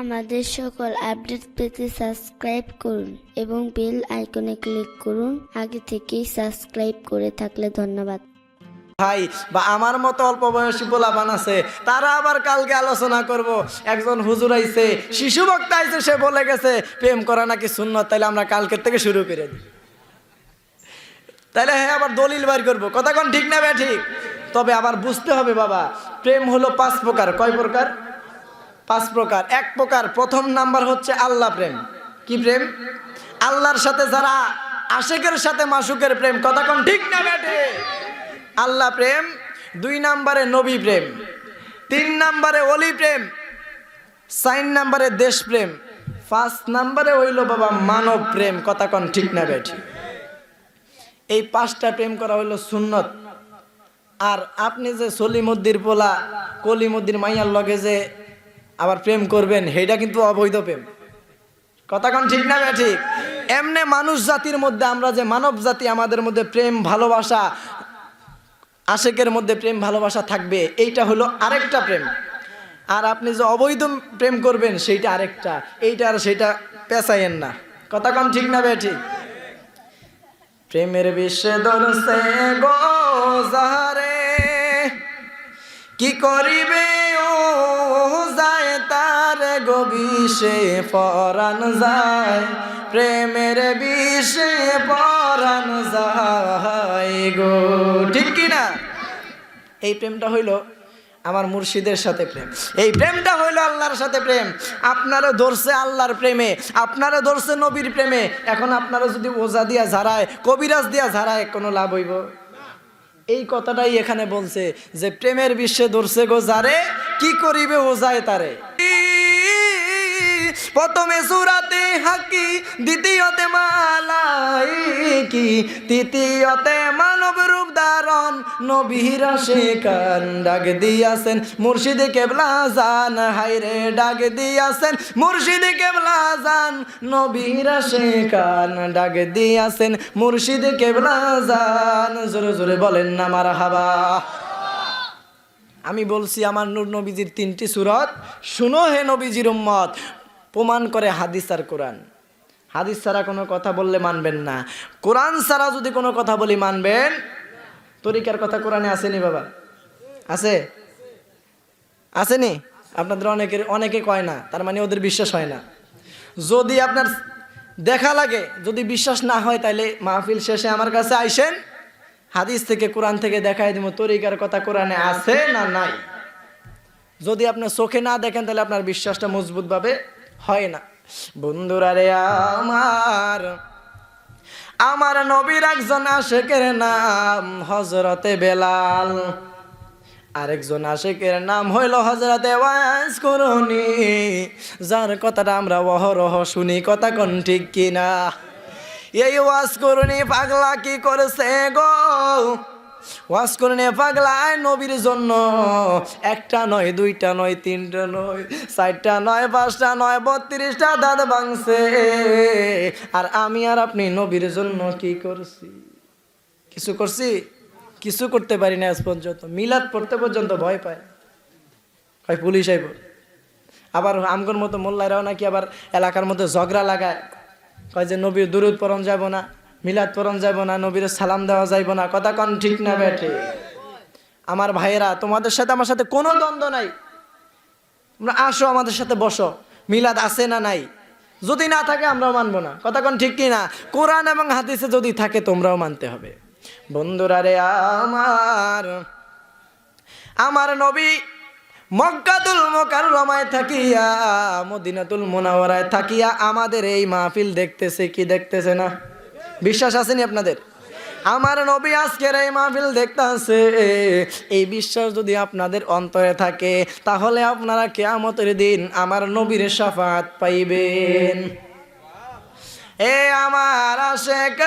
আমাদের সকল আপডেট পেতে সাবস্ক্রাইব করুন এবং বেল আইকনে ক্লিক করুন। আগে থেকেই সাবস্ক্রাইব করে থাকলে ধন্যবাদ। ভাই, বা আমার মতো অল্প বয়সী পোলাপান আছে, তারা আবার কালকে আলোচনা করব। একজন হুজুর আইছে, শিশু বক্তা আইছে, সে বলে গেছে, প্রেম করা নাকি শূন্য তাইলে আমরা কালকের থেকে শুরু করে দিই। তাহলে হ্যাঁ আবার দলিল বার করব। কথা কোন ঠিক না ঠিক? তবে আবার বুঝতে হবে বাবা, প্রেম হলো পাঁচ প্রকার। কয় প্রকার? পাঁচ প্রকার। এক প্রকার, প্রথম নাম্বার হচ্ছে আল্লাহ প্রেম। কি প্রেম? আল্লাহর সাথে যারা আশেকের সাথে মাসুকের প্রেম, কথা কোন ঠিক না বেটে আল্লাহ প্রেম, দুই নাম্বারে নবী প্রেম, তিন নাম্বারে অলি প্রেম, চার নাম্বারে দেশ প্রেম, পাঁচ নাম্বারে হইল বাবা মানব প্রেম, কথা কন ঠিক না বেঠি এই পাঁচটা প্রেম করা হইল সুন্নত। আর আপনি যে সলিমুদ্দির পোলা, কলিমুদ্দির মাইয়ার লগে যে আবার প্রেম করবেন, সেইটা কিন্তু অবৈধ প্রেম। কথা কন ঠিক না ঠিক? এমনে মানুষ জাতির মধ্যে আমরা যে মানব জাতি, আমাদের মধ্যে প্রেম, ভালোবাসা, আশেকের মধ্যে প্রেম, ভালোবাসা থাকবে, এইটা হলো আরেকটা প্রেম। আর আপনি যে অবৈধ প্রেম করবেন, সেইটা আরেকটা। এইটা আর সেইটা পেঁচাইয়েন না। কথা কন ঠিক না ঠিক? প্রেমের বিশ্বে দরসে গো কি করিবে বিষে পরাণ যায়, প্রেমের বিষে পরাণ যায় গো। ঠিক কি না? এই প্রেমটা হইল আমার মুর্শিদের সাথে প্রেম। এই প্রেমটা হইল আল্লাহর সাথে প্রেম। আপনারা ধরছে আল্লাহর প্রেমে আপনারা ধরছে নবীর প্রেমে। এখন আপনারা যদি ওজা দিয়া ঝাড়ায়, কবিরাজ দিয়া ঝাড়ায়, কোনো লাভ হইব? এই কথাটাই এখানে বলছে যে, প্রেমের বিশ্বে ধরছে গো যারে কি করিবে ওজায় তারে? প্রথমে সুরাতে হাকি দ্বিতীয়তে মালাই কি তৃতীয়তে মানব রূপ ধারণ। নবীরা শেখান ডাক দিয়াছেন, মুর্শিদে কেবলা জান হাইরে ডাক দিয়াছেন, মুর্শিদে কেবলা জান নবীরা শেখান ডাক দিয়াছেন, মুর্শিদে কেবলা জান জোরে জোরে বলেন না মার হাবা আমি বলছি, আমার নূর নবীজির তিনটি সুরত। শুনো হে নবীজির উম্মত প্রমাণ করে হাদিস আর কোরআন। হাদিস ছাড়া কোনো কথা বললে মানবেন না। কোরআন ছাড়া যদি কোনো কথা বলি মানবেন? তরিকার কথা কোরআনে আসেনি বাবা। আছে? আসেনি? আপনাদের অনেকের, অনেকে কয় না, তার মানে ওদের বিশ্বাস হয় না। যদি আপনার দেখা লাগে, যদি বিশ্বাস না হয় তাহলে মাহফিল শেষে আমার কাছে আইসেন, হাদিস থেকে, কোরআন থেকে দেখাই দিব তরিকার কথা কোরআনে আছে না নাই। যদি আপনার চোখে না দেখেন, তাহলে আপনার বিশ্বাসটা মজবুতভাবে হয় না। বন্ধুরা রে আমার আমার নবীর একজন আশেকের নাম হজরতে বেলাল। আরেকজন আশেকের নাম হইল হজরতে ওয়াজ করুনি। যার কথাটা আমরা অহরহ শুনি, কথা কোন ঠিক কিনা? এই ওয়াজ করুনি পাগলা কি করেছে গো? ওয়াজ করুনি পাগলায় নবীর জন্য। একটা নয়, দুইটা নয়, তিনটা নয়, চারটা নয়, পাঁচটা নয়, বত্রিশটা দাঁত ভাঙছে। আর আমি আর আপনি নবীর জন্য কি করছি? কিছু করছি? কিছু করতে পারি না আজ পর্যন্ত। মিলাদ পড়তে পর্যন্ত ভয় পায়। হয় পুলিশ আইব। আবার আমগর মতো মোল্লাইরাও নাকি আবার এলাকার মধ্যে ঝগড়া লাগায়। কয় যে নবীর দুরুদ পরম যাব না। মিলাদ পরণ যাব না, নবীর সালাম দেওয়া যাইব না। কথা কন ঠিক না বেঠে আমার ভাইয়েরা, তোমাদের সাথে আমার সাথে কোনো দ্বন্দ্ব নাই। তোমরা আসো আমাদের সাথে বসো। মিলাদ আছে না নাই? যদি না থাকে আমরাও মানবো না। কথা কোন ঠিক কি না কোরআন এবং হাদিসে যদি থাকে, তোমরাও মানতে হবে। বন্ধুরা রে আমার আমার নবী মক্কাতুল মোকাররমায় থাকিয়া, মদিনাতুল মোনাওয়ারায় থাকিয়া আমাদের এই মাহফিল দেখতেছে কি দেখতেছে না? বিশ্বাস আসেনি আপনাদের? আমার নবী আজকের এই মাহফিল দেখতেছে। এই বিশ্বাস যদি আপনাদের অন্তরে থাকে, তাহলে আপনারা কেয়ামতের দিন আমার নবীর সাফাত পাইবেন। এ আমার আশেকান,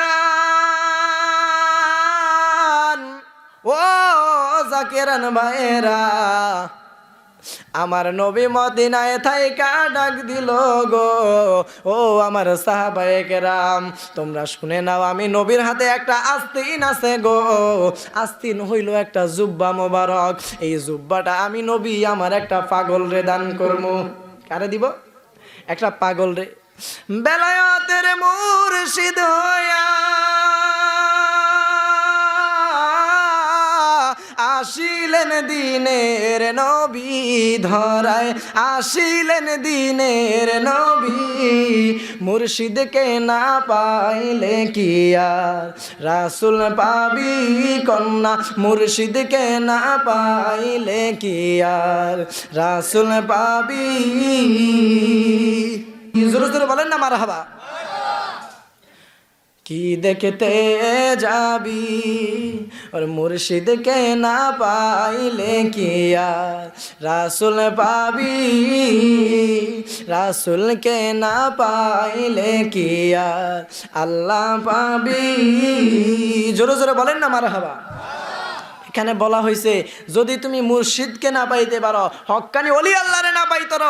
ও জাকেরান ভাইরা আমার নবী মদিনায় থাইকা ডাক দিল গো। ও আমার সাহাবায়ে কেরাম, তোমরা শুনে নাও, আমি নবীর হাতে একটা আস্তিন আছে গো। আস্তিন হইল একটা জুব্বা মোবারক। এই জুব্বাটা আমি নবী আমার একটা পাগল রে দান করব কারে দিব? একটা পাগল রে। বেলায়াতের মুর্শিদ হইয়া আসিলেন দিনের নবী ধরায়, আসিলেন দিনের নবী। মুর্শিদকে না পাইলে কি আর? রাসুল পাবি কন্যা মুর্শিদকে না পাইলে কি আর? রাসুল পাবি। জোরে জোরে বলেন না মার হাবা কি দেখতে যাবি? ওর মুর্শিদকে না পাইলে কি আর? রাসুল পাবি? রাসুলকে না পাইলে কি আর? আল্লাহ পাবি। জোরে জোরে বলেন না মার হাবা এখানে বলা হয়েছে? যদি তুমি মুর্শিদকে না পাইতে পারো, হক্কানি অলি আল্লাহরে না পাইতর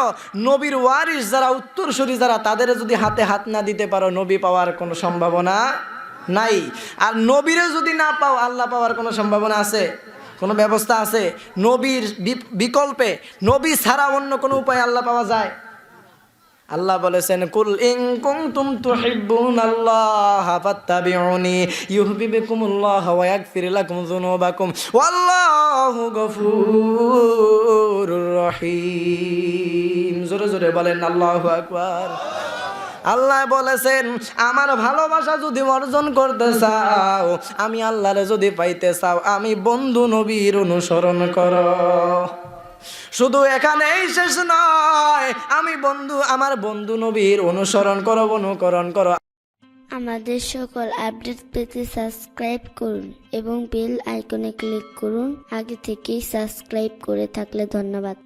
নবীর ওয়ারিস যারা, উত্তরসূরি যারা, তাদের যদি হাতে হাত না দিতে পারো, নবী পাওয়ার কোনো সম্ভাবনা নাই। আর নবীরে যদি না পাও, আল্লাহ পাওয়ার কোনো সম্ভাবনা আছে? কোনো ব্যবস্থা আছে? নবীর বিকল্পে, নবী ছাড়া অন্য কোনো উপায় আল্লাহ পাওয়া যায়? আল্লাহ বলেছেন, কুল ইন কুনতুম তুহিব্বুন আল্লাহ ফাত্তাবিউনি ইউহিব্বুকুমুল্লাহ ওয়া ইয়াগফির লাকুম যুনুবাকুম ওয়াল্লাহু গফুরুর রহিম। জোরে জোরে বলেন, আল্লাহু আকবার। আল্লাহ বলেছেন, আমার ভালোবাসা যদি অর্জন করতে চাও, আমি আল্লাহরে যদি পাইতে চাও, আমি বন্ধু নবীর অনুসরণ করো। শুধু এখানেই শেষ নয়। আমি বন্ধু, আমার বন্ধু নবীর অনুসরণ করো, অনুকরণ করো। আমাদের সকল আপডেট পেতে সাবস্ক্রাইব করুন এবং বেল আইকনে ক্লিক করুন। আগে থেকেই সাবস্ক্রাইব করে থাকলে ধন্যবাদ।